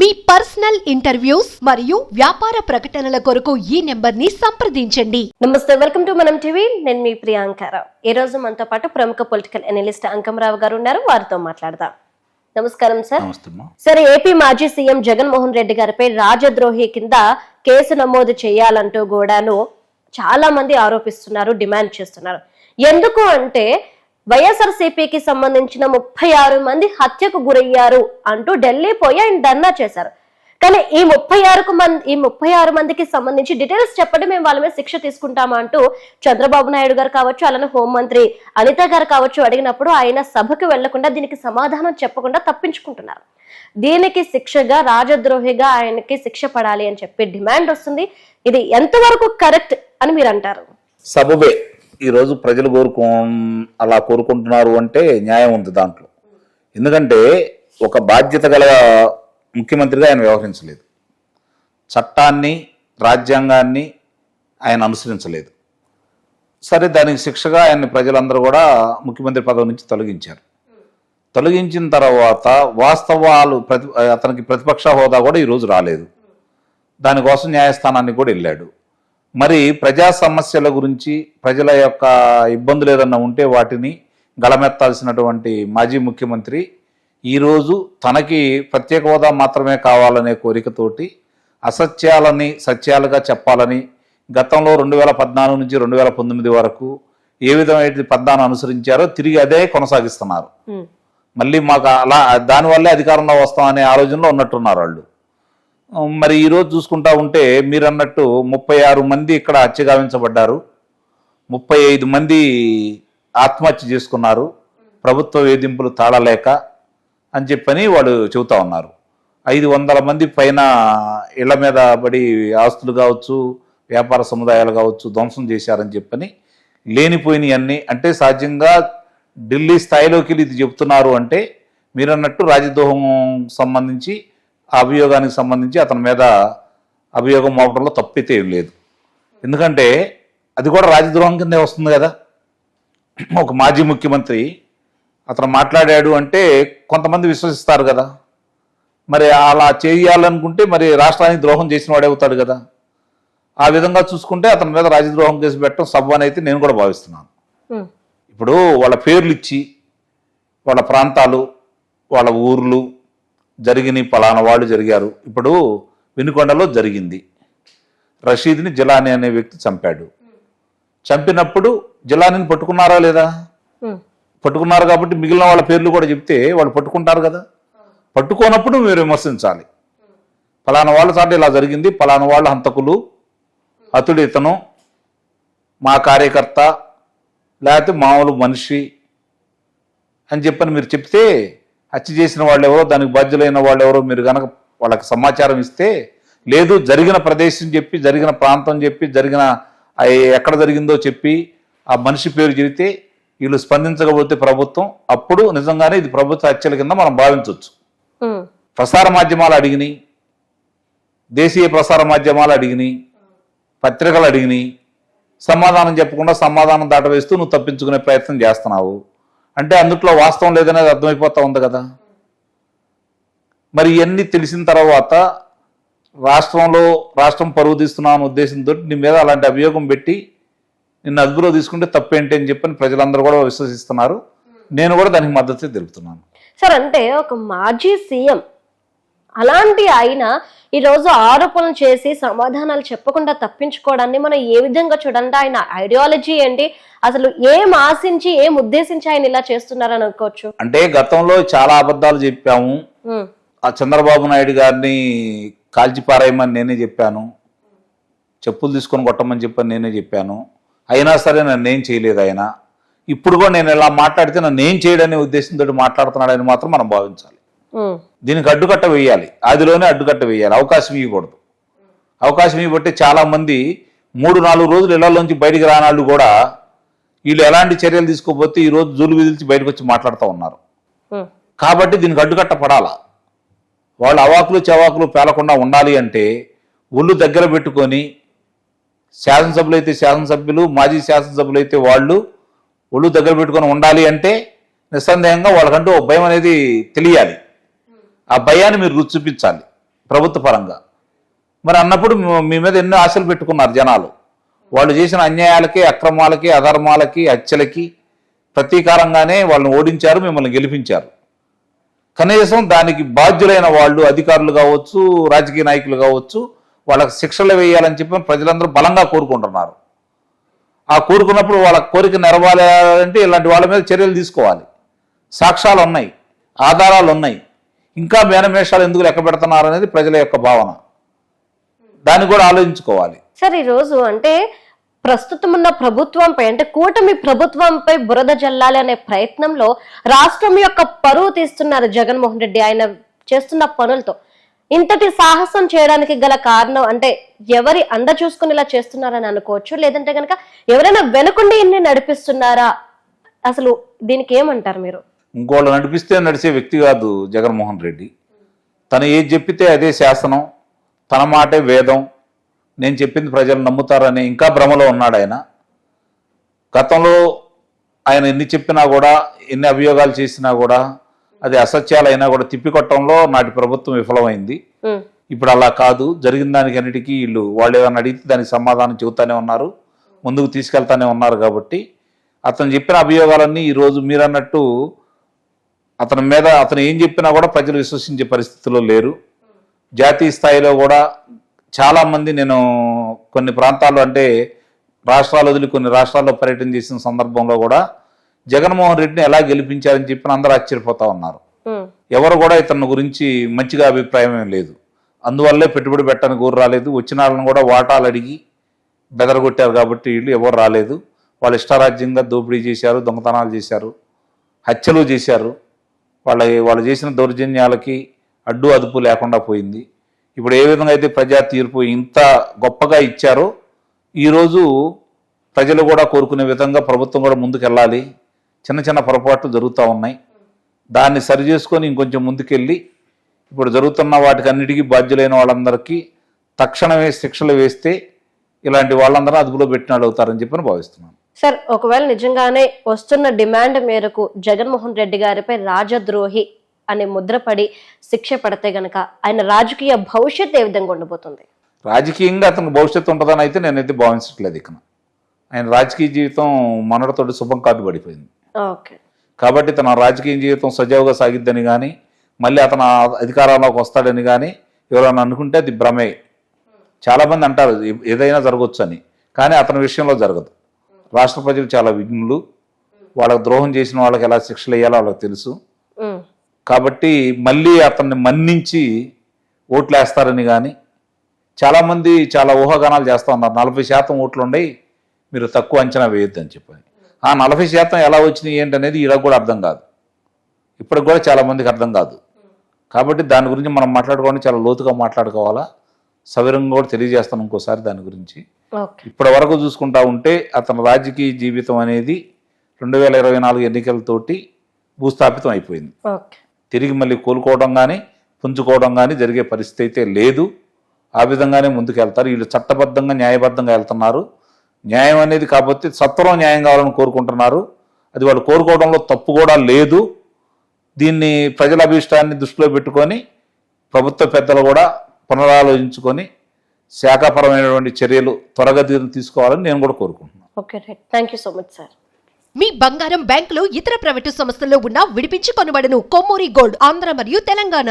మీ personal interviews మరియు వ్యాపార ప్రకటనల కొరకు ఈ నెంబర్ని సంప్రదించండి. నమస్తే వెల్కమ్ టు మనం టీవీ. నేను మీ ప్రియాంకారావు ఈ రోజు మనతో పాటు ప్రముఖ పొలిటికల్ అనలిస్ట్ అంకమరావు గారు ఉన్నారు. వారితో మాట్లాడదాం. నమస్కారం సార్. సార్ ఏపీ మాజీ సీఎం జగన్మోహన్ రెడ్డి గారిపై రాజద్రోహి కింద కేసు నమోదు చేయాలంటూ కూడాను చాలా మంది ఆరోపిస్తున్నారు డిమాండ్ చేస్తున్నారు. ఎందుకు అంటే వైఎస్ఆర్సీపీకి సంబంధించిన ముప్పై ఆరు మంది హత్యకు గురయ్యారు అంటూ ఢిల్లీ పోయి ఆయన ధర్నా చేశారు. కానీ ఈ ముప్పై ఆరుకు మంది ఈ ముప్పై ఆరు మందికి సంబంధించి డీటెయిల్స్ చెప్పండి మేము వాళ్ళ మీద శిక్ష తీసుకుంటామా అంటూ చంద్రబాబు నాయుడు గారు కావచ్చు అలానే హోంమంత్రి అనిత గారు కావచ్చు అడిగినప్పుడు ఆయన సభకు వెళ్ళకుండా దీనికి సమాధానం చెప్పకుండా తప్పించుకుంటున్నారు. దీనికి శిక్షగా రాజద్రోహిగా ఆయనకి శిక్ష పడాలి అని చెప్పి డిమాండ్ వస్తుంది. ఇది ఎంతవరకు కరెక్ట్ అని మీరు అంటారు? సబబే ఈరోజు ప్రజలు కోరుకో అలా కోరుకుంటున్నారు అంటే న్యాయం ఉంది దాంట్లో. ఎందుకంటే ఒక బాధ్యత గల ముఖ్యమంత్రిగా ఆయన వ్యవహరించలేదు. చట్టాన్ని రాజ్యాంగాన్ని ఆయన అనుసరించలేదు. సరే దానికి శిక్షగా ఆయన్ని ప్రజలందరూ కూడా ముఖ్యమంత్రి పదవి నుంచి తొలగించారు. తొలగించిన తర్వాత వాస్తవాలు ప్రతి అతనికి ప్రతిపక్ష హోదా కూడా ఈరోజు రాలేదు. దానికోసం న్యాయస్థానానికి కూడా వెళ్ళాడు. మరి ప్రజా సమస్యల గురించి ప్రజల యొక్క ఇబ్బందులు ఏదన్నా ఉంటే వాటిని గళమెత్తాల్సినటువంటి మాజీ ముఖ్యమంత్రి ఈరోజు తనకి ప్రత్యేక హోదా మాత్రమే కావాలనే కోరికతోటి అసత్యాలని సత్యాలుగా చెప్పాలని గతంలో రెండు వేల పద్నాలుగు నుంచి రెండు వేల పంతొమ్మిది వరకు ఏ విధమైన పద్నాను అనుసరించారో తిరిగి అదే కొనసాగిస్తున్నారు. మళ్ళీ మాకు అలా దానివల్లే అధికారంలో వస్తామనే ఆలోచనలో ఉన్నట్టున్నారు వాళ్ళు. మరి ఈరోజు చూసుకుంటా ఉంటే మీరు అన్నట్టు ముప్పై ఆరు మంది ఇక్కడ హత్య గావించబడ్డారు. ముప్పై ఐదు మంది ఆత్మహత్య చేసుకున్నారు. ప్రభుత్వ వేధింపులు తాళలేక అని చెప్పని వాళ్ళు చెబుతా ఉన్నారు. ఐదు వందల మంది పైన ఇళ్ళ మీద పడి ఆస్తులు కావచ్చు వ్యాపార సముదాయాలు కావచ్చు ధ్వంసం చేశారని చెప్పని లేనిపోయినవన్నీ అంటే సహజంగా ఢిల్లీ స్థాయిలోకి వెళ్ళి ఇది చెప్తున్నారు అంటే మీరన్నట్టు రాజద్రోహం సంబంధించి ఆ అభియోగానికి సంబంధించి అతని మీద అభియోగం మోపడంలో తప్పైతే ఏం లేదు. ఎందుకంటే అది కూడా రాజద్రోహం కిందే వస్తుంది కదా. ఒక మాజీ ముఖ్యమంత్రి అతను మాట్లాడాడు అంటే కొంతమంది విశ్వసిస్తారు కదా. మరి అలా చేయాలనుకుంటే మరి రాష్ట్రానికి ద్రోహం చేసిన వాడే అవుతాడు కదా. ఆ విధంగా చూసుకుంటే అతని మీద రాజద్రోహం కేసు పెట్టడం అని అయితే నేను కూడా భావిస్తున్నాను. ఇప్పుడు వాళ్ళ పేర్లు ఇచ్చి వాళ్ళ ప్రాంతాలు వాళ్ళ ఊర్లు జరిగిన పలానా వాళ్ళు జరిగారు. ఇప్పుడు వినుకొండలో జరిగింది. రషీద్ని జిలాని అనే వ్యక్తి చంపాడు. చంపినప్పుడు జిలానీని పట్టుకున్నారా లేదా? పట్టుకున్నారు కాబట్టి మిగిలిన వాళ్ళ పేర్లు కూడా చెప్తే వాళ్ళు పట్టుకుంటారు కదా? పట్టుకోనప్పుడు మీరు విమర్శించాలి. పలానా వాళ్ళ చాట ఇలా జరిగింది. పలానా వాళ్ళ హంతకులు అతడు ఇతను మా కార్యకర్త లేకపోతే మామూలు మనిషి అని చెప్పని మీరు చెప్తే హత్య చేసిన వాళ్ళు ఎవరో దానికి బాధ్యులైన వాళ్ళు ఎవరో మీరు కనుక వాళ్ళకి సమాచారం ఇస్తే లేదు జరిగిన ప్రదేశం చెప్పి జరిగిన ప్రాంతం చెప్పి జరిగిన ఎక్కడ జరిగిందో చెప్పి ఆ మనిషి పేరు చెబితే వీళ్ళు స్పందించకపోతే ప్రభుత్వం అప్పుడు నిజంగానే ఇది ప్రభుత్వ హత్యల కింద మనం భావించవచ్చు. ప్రసార మాధ్యమాలు అడిగినాయి దేశీయ ప్రసార మాధ్యమాలు అడిగినాయి పత్రికలు అడిగినాయి సమాధానం చెప్పకుండా సమాధానం దాటవేస్తూ నువ్వు తప్పించుకునే ప్రయత్నం చేస్తున్నావు. అంటే అందుట్లో వాస్తవం లేదనేది అర్థమైపోతా ఉంది కదా. మరి ఇవన్నీ తెలిసిన తర్వాత రాష్ట్రంలో రాష్ట్రం పరువు తీస్తున్నావు అనే ఉద్దేశంతో నీ మీద అలాంటి అభియోగం పెట్టి నిన్ను అదుపులో తీసుకుంటే తప్పేంటి అని చెప్పని ప్రజలందరూ కూడా విశ్వసిస్తున్నారు. నేను కూడా దానికి మద్దతు తెలుపుతున్నాను. సార్ అంటే ఒక మాజీ సీఎం అలాంటి ఆయన ఈ రోజు ఆరోపణలు చేసి సమాధానాలు చెప్పకుండా తప్పించుకోవడాన్ని మనం ఏ విధంగా చూడండి ఆయన ఐడియాలజీ ఏంటి? అసలు ఏం ఆశించి ఏం ఉద్దేశించి ఆయన ఇలా చేస్తున్నారని అనుకోవచ్చు? అంటే గతంలో చాలా అబద్ధాలు చెప్పాము. ఆ చంద్రబాబు నాయుడు గారిని కాల్చిపారేయమని నేనే చెప్పాను. చెప్పులు తీసుకొని కొట్టమని చెప్పని నేనే చెప్పాను. అయినా సరే నన్ను ఏం చేయలేదు ఆయన. ఇప్పుడు కూడా నేను ఇలా మాట్లాడితే నన్ను ఏం చేయడనే ఉద్దేశంతో మాట్లాడుతున్నాడని మాత్రం మనం భావించాలి. దీనికి అడ్డుకట్ట వేయాలి. ఆదిలోనే అడ్డుకట్ట వేయాలి. అవకాశం ఇవ్వకూడదు. అవకాశం ఇవ్వబట్టి చాలా మంది మూడు నాలుగు రోజులు ఇళ్ళలోంచి బయటికి రానాళ్ళు కూడా వీళ్ళు ఎలాంటి చర్యలు తీసుకోకపోతే ఈ రోజు జూలు విదిల్చి బయటకు వచ్చి మాట్లాడుతూ ఉన్నారు. కాబట్టి దీనికి అడ్డుకట్ట పడాలా? వాళ్ళు అవాకులు చవాకులు పేలకుండా ఉండాలి అంటే ఒళ్ళు దగ్గర పెట్టుకొని శాసనసభ్యులు అయితే శాసనసభ్యులు మాజీ శాసనసభ్యులు అయితే వాళ్ళు ఒళ్ళు దగ్గర పెట్టుకొని ఉండాలి అంటే నిస్సందేహంగా వాళ్ళకంటూ భయం అనేది తెలియాలి. ఆ భయాన్ని మీరు రుచి చూపించాలి ప్రభుత్వ పరంగా. మరి అన్నప్పుడు మీ- మీద ఎన్నో ఆశలు పెట్టుకున్నారు జనాలు. వాళ్ళు చేసిన అన్యాయాలకి అక్రమాలకి అధర్మాలకి హత్యలకి ప్రతీకారంగానే వాళ్ళని ఓడించారు మిమ్మల్ని గెలిపించారు. కనీసం దానికి బాధ్యులైన వాళ్ళు అధికారులు కావచ్చు రాజకీయ నాయకులు కావచ్చు వాళ్ళకి శిక్షలు వేయాలని చెప్పి ప్రజలందరూ బలంగా కోరుకుంటున్నారు. ఆ కోరుకున్నప్పుడు వాళ్ళ కోరిక నెరవాలంటే ఇలాంటి వాళ్ళ మీద చర్యలు తీసుకోవాలి. సాక్ష్యాలు ఉన్నాయి ఆధారాలు ఉన్నాయి. ఇంకా మేనమేషాలు ఎందుకు లెక్క పెడుతున్నారు అనేది ప్రజల యొక్క భావన. దాన్ని కూడా ఆలోచించుకోవాలి. సార్ ఈరోజు అంటే ప్రస్తుతం ఉన్న ప్రభుత్వంపై అంటే కూటమి ప్రభుత్వంపై బురద జల్లాలి అనే ప్రయత్నంలో రాష్ట్రం యొక్క పరువు తీస్తున్నారు జగన్మోహన్ రెడ్డి. ఆయన చేస్తున్న పనులతో ఇంతటి సాహసం చేయడానికి గల కారణం అంటే ఎవరి అండ చూసుకునేలా చేస్తున్నారని అనుకోవచ్చు. లేదంటే కనుక ఎవరైనా వెనుకుండి ఇన్ని నడిపిస్తున్నారా? అసలు దీనికి ఏమంటారు మీరు? ఇంకోళ్ళు నడిపిస్తే నడిచే వ్యక్తి కాదు జగన్మోహన్ రెడ్డి. తను ఏది చెప్పితే అదే శాసనం తన మాటే వేదం. నేను చెప్పింది ప్రజలు నమ్ముతారని ఇంకా భ్రమలో ఉన్నాడు ఆయన. గతంలో ఆయన ఎన్ని చెప్పినా కూడా ఎన్ని అభియోగాలు చేసినా కూడా అది అసత్యాలైనా కూడా తిప్పికొట్టడంలో నాటి ప్రభుత్వం విఫలమైంది. ఇప్పుడు అలా కాదు. జరిగిన దానికి అన్నిటికీ వీళ్ళు వాళ్ళు ఏమైనా అడిగితే దానికి సమాధానం చెబుతానే ఉన్నారు. ముందుకు తీసుకెళ్తానే ఉన్నారు కాబట్టి. అతను చెప్పిన అభియోగాలన్నీ ఈరోజు మీరు అన్నట్టు అతని మీద అతను ఏం చెప్పినా కూడా ప్రజలు విశ్వసించే పరిస్థితిలో లేరు. జాతీయ స్థాయిలో కూడా చాలామంది నేను కొన్ని ప్రాంతాల్లో అంటే రాష్ట్రాలు వదిలి కొన్ని రాష్ట్రాల్లో పర్యటన చేసిన సందర్భంలో కూడా జగన్మోహన్ రెడ్డిని ఎలా గెలిపించారని చెప్పిన అందరూ ఆశ్చర్యపోతా ఉన్నారు. ఎవరు కూడా ఇతని గురించి మంచిగా అభిప్రాయం లేదు. అందువల్లే పెట్టుబడి పెట్టడానికి ఊరు రాలేదు. వచ్చిన వాళ్ళని కూడా వాటాలు అడిగి బెదరగొట్టారు కాబట్టి వీళ్ళు ఎవరు రాలేదు. వాళ్ళు ఇష్టారాజ్యంగా దోపిడీ చేశారు దొంగతనాలు చేశారు హత్యలు చేశారు. వాళ్ళ వాళ్ళు చేసిన దౌర్జన్యాలకి అడ్డు అదుపు లేకుండా పోయింది. ఇప్పుడు ఏ విధంగా అయితే ప్రజా తీర్పు ఇంత గొప్పగా ఇచ్చారో ఈరోజు ప్రజలు కూడా కోరుకునే విధంగా ప్రభుత్వం కూడా ముందుకెళ్ళాలి. చిన్న చిన్న పొరపాట్లు జరుగుతూ ఉన్నాయి. దాన్ని సరిచేసుకొని ఇంకొంచెం ముందుకెళ్ళి ఇప్పుడు జరుగుతున్న వాటికి అన్నిటికీ బాధ్యులైన వాళ్ళందరికీ తక్షణమే శిక్షలు వేస్తే ఇలాంటి వాళ్ళందరూ అదుపులో పెట్టినాడు అవుతారని చెప్పి భావిస్తున్నాను. సార్ ఒకవేళ నిజంగానే వస్తున్న డిమాండ్ మేరకు జగన్మోహన్ రెడ్డి గారిపై రాజద్రోహి అనే ముద్రపడి శిక్ష పడితే గనక ఆయన రాజకీయ భవిష్యత్ ఏ విధంగా ఉండబోతుంది? రాజకీయంగా అతనికి భవిష్యత్తు ఉంటుందని అయితే నేనైతే భావించట్లేదు ఇక ఆయన రాజకీయ జీవితం మనడతోటి శుభం కార్డు పడిపోయింది. ఓకే. కాబట్టి తన రాజకీయ జీవితం సజావుగా సాగిద్దని కానీ మళ్ళీ అతను అధికారంలోకి వస్తాడని కానీ ఎవరైనా అనుకుంటే అది భ్రమే. చాలామంది అంటారు ఏదైనా జరగవచ్చు అని కానీ అతని విషయంలో జరగదు. రాష్ట్ర ప్రజలు చాలా విఘ్నులు. వాళ్ళకి ద్రోహం చేసిన వాళ్ళకి ఎలా శిక్షలు వేయాలో వాళ్ళకి తెలుసు. కాబట్టి మళ్ళీ అతన్ని మన్నించి ఓట్లు వేస్తారని కానీ చాలామంది చాలా ఊహాగానాలు చేస్తూ ఉన్నారు. నలభై శాతం ఓట్లు ఉండయి మీరు తక్కువ అంచనా వేయొద్దని చెప్పని. ఆ నలభై శాతం ఎలా వచ్చినాయి ఏంటనేది ఇలా కూడా అర్థం కాదు. ఇప్పటికి కూడా చాలా మందికి అర్థం కాదు. కాబట్టి దాని గురించి మనం మాట్లాడుకోవాలి చాలా లోతుగా మాట్లాడుకోవాలా? సవిరంగా కూడా తెలియజేస్తాను ఇంకోసారి దాని గురించి. ఇప్పటి వరకు చూసుకుంటా ఉంటే అతని రాజకీయ జీవితం అనేది రెండు వేల ఇరవై నాలుగు ఎన్నికలతోటి భూస్థాపితం అయిపోయింది. తిరిగి మళ్ళీ కోలుకోవడం కానీ పుంజుకోవడం కానీ జరిగే పరిస్థితి అయితే లేదు. ఆ విధంగానే ముందుకు వెళ్తారు వీళ్ళు చట్టబద్ధంగా న్యాయబద్ధంగా వెళ్తున్నారు. న్యాయం అనేది కాకపోతే సత్వరం న్యాయం కావాలని కోరుకుంటున్నారు. అది వాళ్ళు కోరుకోవడంలో తప్పు కూడా లేదు. దీన్ని ప్రజల అభిష్టాన్ని దృష్టిలో పెట్టుకొని ప్రభుత్వ పెద్దలు కూడా పునరాలోచించుకొని శాఖాపరమైనటువంటి చర్యలు త్వరగతిని తీసుకోవాలని నేను కూడా కోరుకుంటున్నాను. Okay right thank you so much sir మీ బంగారం బ్యాంకులో ఇతర ప్రైవేటు సంస్థల్లో ఉన్న విడిపించి కొనబడను కొమ్మూరి గోల్డ్ ఆంధ్ర మరియు తెలంగాణ.